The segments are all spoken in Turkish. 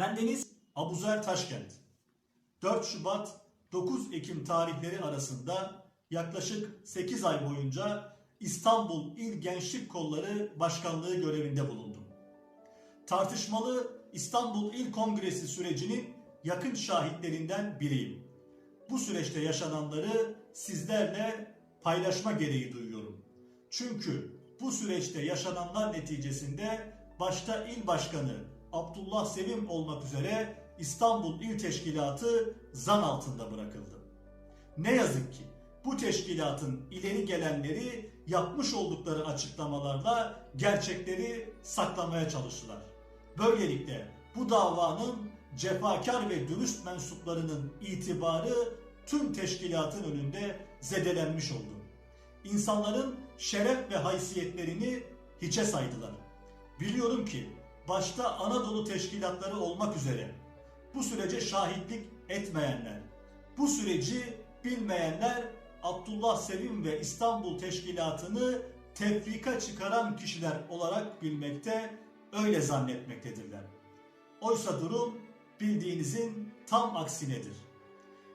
Bendeniz Abuzer Taşkent. 4 Şubat 9 Ekim tarihleri arasında yaklaşık 8 ay boyunca İstanbul İl Gençlik Kolları Başkanlığı görevinde bulundum. Tartışmalı İstanbul İl Kongresi sürecinin yakın şahitlerinden biriyim. Bu süreçte yaşananları sizlerle paylaşma gereği duyuyorum. Çünkü bu süreçte yaşananlar neticesinde başta il başkanı Abdullah Sevim olmak üzere İstanbul İl Teşkilatı zan altında bırakıldı. Ne yazık ki bu teşkilatın ileri gelenleri yapmış oldukları açıklamalarla gerçekleri saklamaya çalıştılar. Böylelikle bu davanın cefakar ve dürüst mensuplarının itibarı tüm teşkilatın önünde zedelenmiş oldu. İnsanların şeref ve haysiyetlerini hiçe saydılar. Biliyorum ki başta Anadolu teşkilatları olmak üzere bu sürece şahitlik etmeyenler, bu süreci bilmeyenler Abdullah Sevim ve İstanbul Teşkilatı'nı tefrika çıkaran kişiler olarak bilmekte, öyle zannetmektedirler. Oysa durum bildiğinizin tam aksinedir.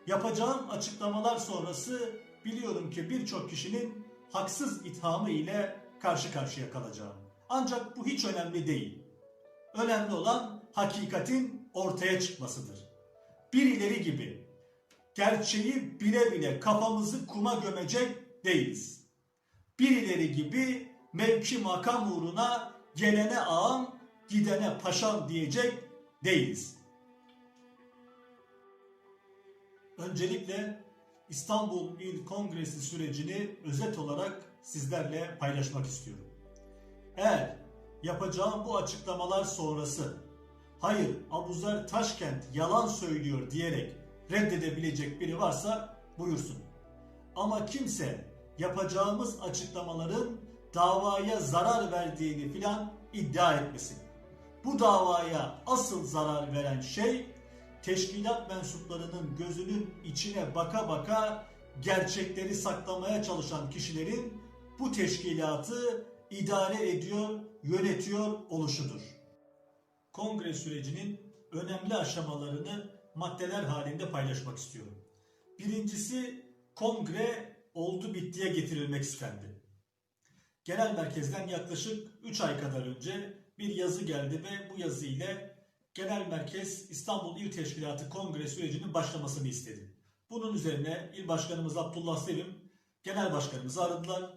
Yapacağım açıklamalar sonrası biliyorum ki birçok kişinin haksız ithamı ile karşı karşıya kalacağım. Ancak bu hiç önemli değil. Önemli olan hakikatin ortaya çıkmasıdır. Birileri gibi gerçeği bile bile kafamızı kuma gömecek değiliz. Birileri gibi mevki makam uğruna gelene ağam, gidene paşam diyecek değiliz. Öncelikle İstanbul İl Kongresi sürecini özet olarak sizlerle paylaşmak istiyorum. Eğer yapacağım bu açıklamalar sonrası hayır Abuzer Taşkent yalan söylüyor diyerek reddedebilecek biri varsa buyursun. Ama kimse yapacağımız açıklamaların davaya zarar verdiğini filan iddia etmesin. Bu davaya asıl zarar veren şey teşkilat mensuplarının gözünün içine baka baka gerçekleri saklamaya çalışan kişilerin bu teşkilatı idare ediyor, yönetiyor oluşudur. Kongre sürecinin önemli aşamalarını maddeler halinde paylaşmak istiyorum. Birincisi kongre oldu bittiye getirilmek istendi. Genel merkezden yaklaşık 3 ay kadar önce bir yazı geldi ve bu yazı ile Genel Merkez İstanbul İl Teşkilatı Kongre sürecinin başlamasını istedi. Bunun üzerine İl Başkanımız Abdullah Sevim Genel Başkanımızı aradılar.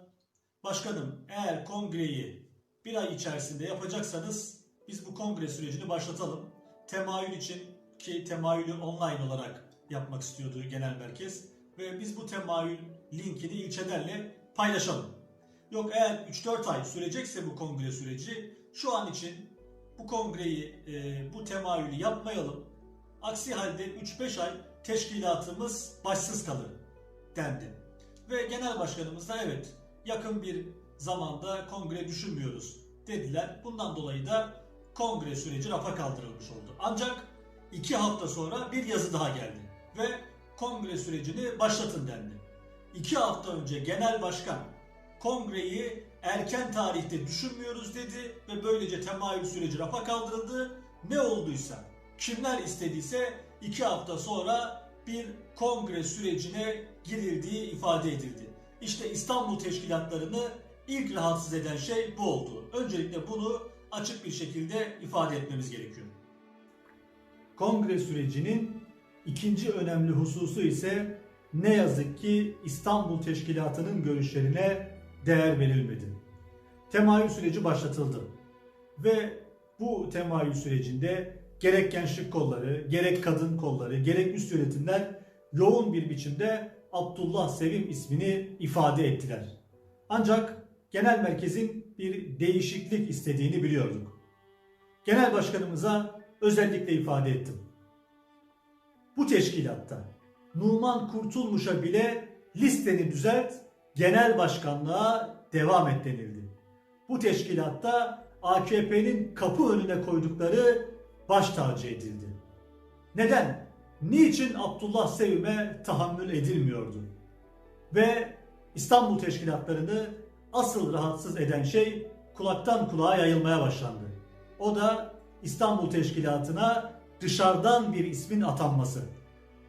Başkanım eğer kongreyi bir ay içerisinde yapacaksanız biz bu kongre sürecini başlatalım. Temayül için ki temayülü online olarak yapmak istiyordu genel merkez ve biz bu temayül linkini ilçelerle paylaşalım. Yok eğer 3-4 ay sürecekse bu kongre süreci şu an için bu kongreyi, e, bu temayülü yapmayalım. Aksi halde 3-5 ay teşkilatımız başsız kalır dendi. Ve genel başkanımız da evet yakın bir zamanda kongre düşünmüyoruz dediler. Bundan dolayı da kongre süreci rafa kaldırılmış oldu. Ancak iki hafta sonra bir yazı daha geldi ve kongre sürecini başlatın dendi. İki hafta önce genel başkan kongreyi erken tarihte düşünmüyoruz dedi ve böylece temayül süreci rafa kaldırıldı. Ne olduysa, kimler istediyse iki hafta sonra bir kongre sürecine girildiği ifade edildi. İşte İstanbul teşkilatlarını ilk rahatsız eden şey bu oldu. Öncelikle bunu açık bir şekilde ifade etmemiz gerekiyor. Kongre sürecinin ikinci önemli hususu ise ne yazık ki İstanbul Teşkilatı'nın görüşlerine değer verilmedi. Temayül süreci başlatıldı ve bu temayül sürecinde gerek gençlik kolları, gerek kadın kolları, gerek üst yönetimler yoğun bir biçimde Abdullah Sevim ismini ifade ettiler. Ancak genel merkezin bir değişiklik istediğini biliyorduk. Genel başkanımıza özellikle ifade ettim. Bu teşkilatta Numan Kurtulmuş'a bile listeni düzelt, genel başkanlığa devam et denildi. Bu teşkilatta AKP'nin kapı önüne koydukları baş tacı edildi. Neden? Niçin Abdullah Sevim'e tahammül edilmiyordu? Ve İstanbul teşkilatlarını asıl rahatsız eden şey kulaktan kulağa yayılmaya başlandı. O da İstanbul Teşkilatı'na dışarıdan bir ismin atanması.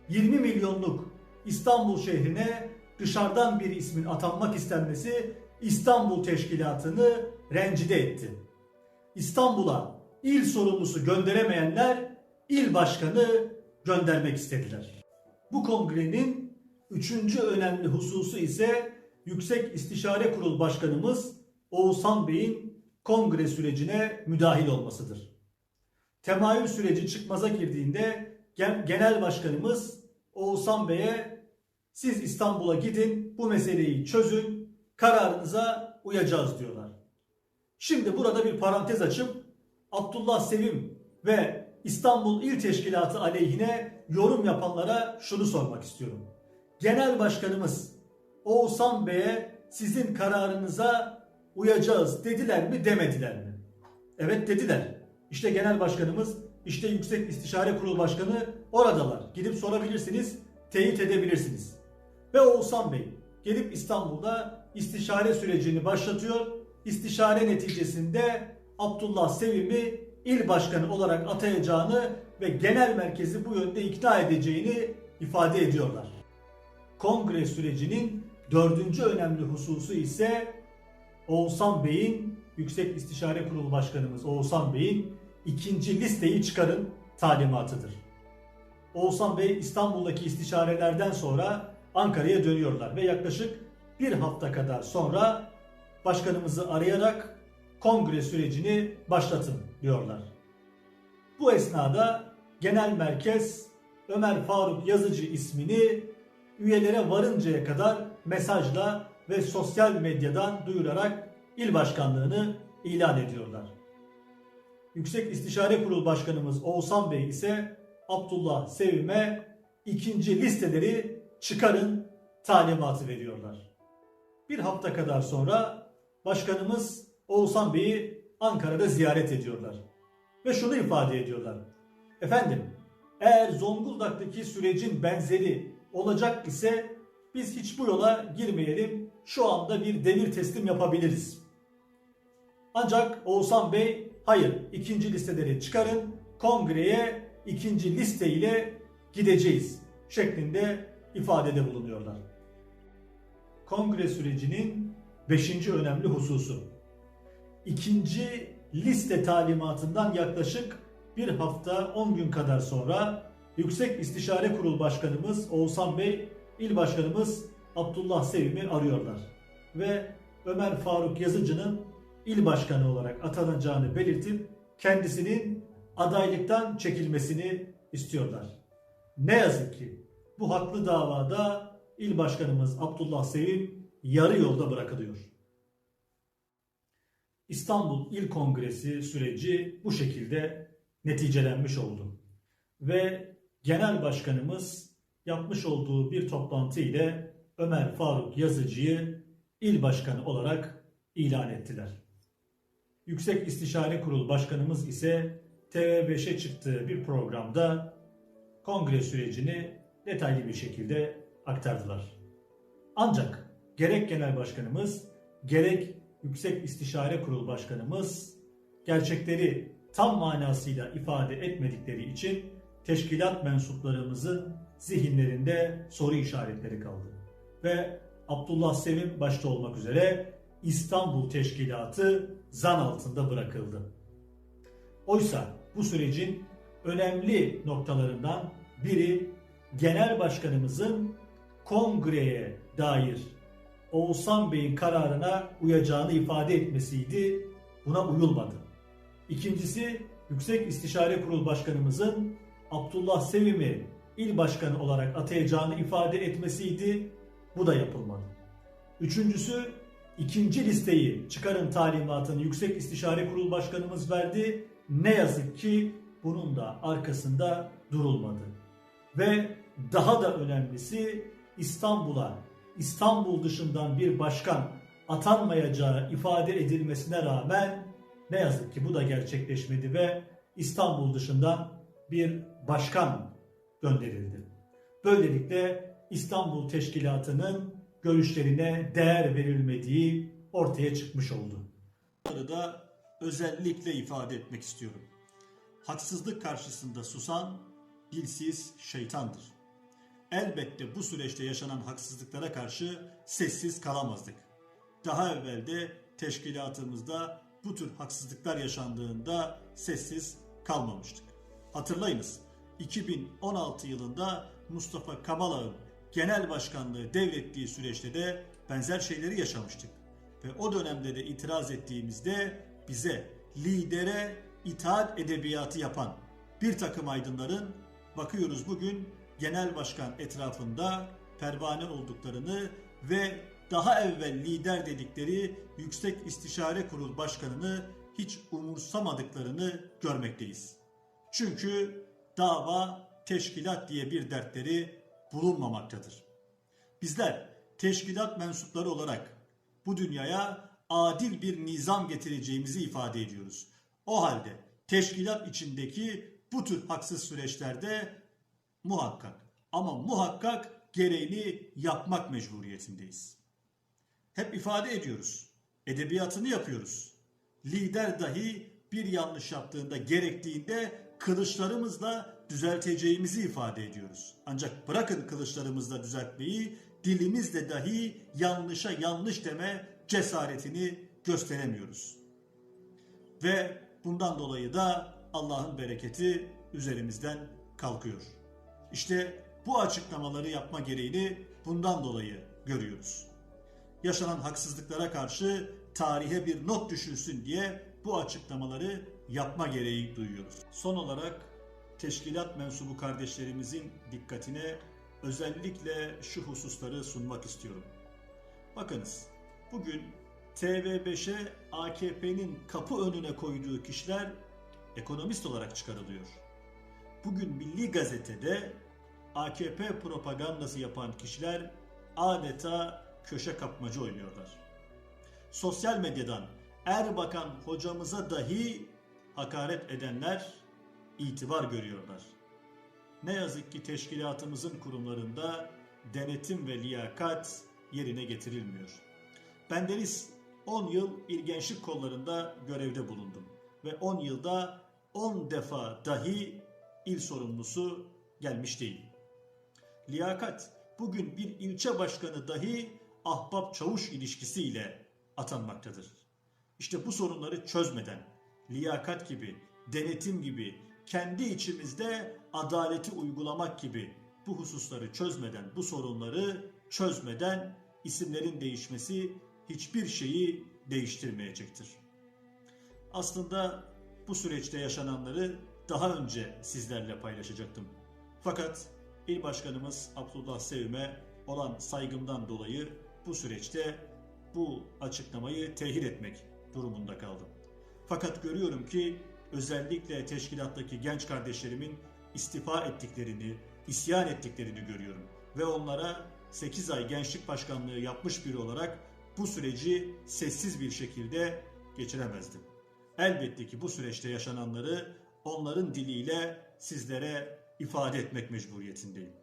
20 milyonluk İstanbul şehrine dışarıdan bir ismin atanmak istenmesi İstanbul Teşkilatı'nı rencide etti. İstanbul'a il sorumlusu gönderemeyenler il başkanı göndermek istediler. Bu kongrenin üçüncü önemli hususu ise Yüksek İstişare Kurul Başkanımız Oğuzhan Bey'in kongre sürecine müdahil olmasıdır. Temayül süreci çıkmaza girdiğinde gen- genel başkanımız Oğuzhan Bey'e siz İstanbul'a gidin bu meseleyi çözün kararınıza uyacağız diyorlar. Şimdi burada bir parantez açıp Abdullah Sevim ve İstanbul İl Teşkilatı aleyhine yorum yapanlara şunu sormak istiyorum. Genel Başkanımız Oğuzhan Bey'e sizin kararınıza uyacağız dediler mi demediler mi? Evet dediler. İşte Genel Başkanımız, işte Yüksek İstişare Kurulu Başkanı oradalar. Gidip sorabilirsiniz, teyit edebilirsiniz. Ve Oğuzhan Bey gelip İstanbul'da istişare sürecini başlatıyor. İstişare neticesinde Abdullah Sevim'i il başkanı olarak atayacağını ve genel merkezi bu yönde ikna edeceğini ifade ediyorlar. Kongre sürecinin dördüncü önemli hususu ise Oğuzhan Bey'in Yüksek İstişare Kurulu Başkanımız Oğuzhan Bey'in ikinci listeyi çıkarın talimatıdır. Oğuzhan Bey İstanbul'daki istişarelerden sonra Ankara'ya dönüyorlar ve yaklaşık bir hafta kadar sonra başkanımızı arayarak kongre sürecini başlatın diyorlar. Bu esnada genel merkez Ömer Faruk Yazıcı ismini üyelere varıncaya kadar mesajla ve sosyal medyadan duyurarak il başkanlığını ilan ediyorlar. Yüksek İstişare Kurulu Başkanımız Oğuzhan Bey ise Abdullah Sevim'e ikinci listeleri çıkarın talimatı veriyorlar. Bir hafta kadar sonra başkanımız Oğuzhan Bey'i Ankara'da ziyaret ediyorlar. Ve şunu ifade ediyorlar. Efendim eğer Zonguldak'taki sürecin benzeri olacak ise biz hiç bu yola girmeyelim. Şu anda bir devir teslim yapabiliriz. Ancak Oğuzhan Bey hayır ikinci listeleri çıkarın kongreye ikinci liste ile gideceğiz şeklinde ifadede bulunuyorlar. Kongre sürecinin beşinci önemli hususu. İkinci liste talimatından yaklaşık bir hafta 10 gün kadar sonra Yüksek İstişare Kurulu Başkanımız Oğuzhan Bey, İl Başkanımız Abdullah Sevim'i arıyorlar. Ve Ömer Faruk Yazıcı'nın il başkanı olarak atanacağını belirtip kendisinin adaylıktan çekilmesini istiyorlar. Ne yazık ki bu haklı davada il başkanımız Abdullah Sevim yarı yolda bırakılıyor. İstanbul İl Kongresi süreci bu şekilde neticelenmiş oldu. Ve genel başkanımız yapmış olduğu bir toplantı ile Ömer Faruk Yazıcı'yı il başkanı olarak ilan ettiler. Yüksek İstişare Kurulu Başkanımız ise TV5'e çıktığı bir programda kongre sürecini detaylı bir şekilde aktardılar. Ancak gerek genel başkanımız gerek Yüksek İstişare Kurulu Başkanımız gerçekleri tam manasıyla ifade etmedikleri için teşkilat mensuplarımızın zihinlerinde soru işaretleri kaldı. Ve Abdullah Sevim başta olmak üzere İstanbul Teşkilatı zan altında bırakıldı. Oysa bu sürecin önemli noktalarından biri genel başkanımızın kongreye dair Oğuzhan Bey'in kararına uyacağını ifade etmesiydi. Buna uyulmadı. İkincisi Yüksek İstişare Kurulu Başkanımızın Abdullah Sevim'i il başkanı olarak atayacağını ifade etmesiydi. Bu da yapılmadı. Üçüncüsü ikinci listeyi çıkarın talimatını Yüksek İstişare Kurulu Başkanımız verdi. Ne yazık ki bunun da arkasında durulmadı. Ve daha da önemlisi İstanbul'a İstanbul dışından bir başkan atanmayacağı ifade edilmesine rağmen ne yazık ki bu da gerçekleşmedi ve İstanbul dışından bir başkan gönderildi. Böylelikle İstanbul Teşkilatı'nın görüşlerine değer verilmediği ortaya çıkmış oldu. Bunları da özellikle ifade etmek istiyorum. haksızlık karşısında susan dilsiz şeytandır. Elbette bu süreçte yaşanan haksızlıklara karşı sessiz kalamazdık. Daha evvel de teşkilatımızda bu tür haksızlıklar yaşandığında sessiz kalmamıştık. Hatırlayınız 2016 yılında Mustafa Kamalağ'ın genel başkanlığı devrettiği süreçte de benzer şeyleri yaşamıştık. Ve o dönemde de itiraz ettiğimizde bize lidere itaat edebiyatı yapan bir takım aydınların bakıyoruz bugün genel başkan etrafında pervane olduklarını ve daha evvel lider dedikleri Yüksek İstişare Kurul Başkanı'nı hiç umursamadıklarını görmekteyiz. Çünkü dava teşkilat diye bir dertleri bulunmamaktadır. Bizler teşkilat mensupları olarak bu dünyaya adil bir nizam getireceğimizi ifade ediyoruz. O halde teşkilat içindeki bu tür haksız süreçlerde muhakkak ama muhakkak gereğini yapmak mecburiyetindeyiz. Hep ifade ediyoruz. Edebiyatını yapıyoruz. Lider dahi bir yanlış yaptığında gerektiğinde kılıçlarımızla düzelteceğimizi ifade ediyoruz. Ancak bırakın kılıçlarımızla düzeltmeyi, dilimizle dahi yanlışa yanlış deme cesaretini gösteremiyoruz. Ve bundan dolayı da Allah'ın bereketi üzerimizden kalkıyor. İşte bu açıklamaları yapma gereğini bundan dolayı görüyoruz. Yaşanan haksızlıklara karşı tarihe bir not düşülsün diye bu açıklamaları yapma gereği duyuyoruz. Son olarak teşkilat mensubu kardeşlerimizin dikkatine özellikle şu hususları sunmak istiyorum. Bakınız bugün TV5'e AKP'nin kapı önüne koyduğu kişiler ekonomist olarak çıkarılıyor. Bugün Milli Gazete'de AKP propagandası yapan kişiler adeta köşe kapmacı oynuyorlar. Sosyal medyadan Erbakan hocamıza dahi hakaret edenler itibar görüyorlar. Ne yazık ki teşkilatımızın kurumlarında denetim ve liyakat yerine getirilmiyor. Bendeniz 10 yıl il gençlik kollarında görevde bulundum ve 10 yılda 10 defa dahi il sorumlusu gelmiş değil. Liyakat bugün bir ilçe başkanı dahi ahbap çavuş ilişkisiyle atanmaktadır. İşte bu sorunları çözmeden liyakat gibi, denetim gibi, kendi içimizde adaleti uygulamak gibi bu hususları çözmeden, bu sorunları çözmeden isimlerin değişmesi hiçbir şeyi değiştirmeyecektir. Aslında bu süreçte yaşananları daha önce sizlerle paylaşacaktım. Fakat İl Başkanımız Abdullah Sevim'e olan saygımdan dolayı bu süreçte bu açıklamayı tehir etmek durumunda kaldım. Fakat görüyorum ki özellikle teşkilattaki genç kardeşlerimin istifa ettiklerini, isyan ettiklerini görüyorum. Ve onlara 8 ay gençlik başkanlığı yapmış biri olarak bu süreci sessiz bir şekilde geçiremezdim. Elbette ki bu süreçte yaşananları onların diliyle sizlere ifade etmek mecburiyetindeyim.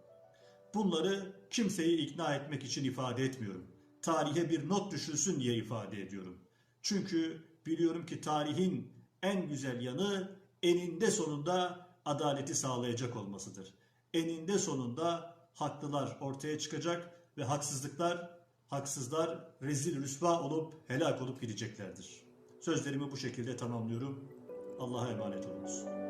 Bunları kimseyi ikna etmek için ifade etmiyorum. Tarihe bir not düşülsün diye ifade ediyorum. Çünkü biliyorum ki tarihin en güzel yanı eninde sonunda adaleti sağlayacak olmasıdır. Eninde sonunda haklılar ortaya çıkacak ve haksızlıklar, haksızlar rezil rüsva olup helak olup gideceklerdir. Sözlerimi bu şekilde tamamlıyorum. Allah'a emanet olunuz.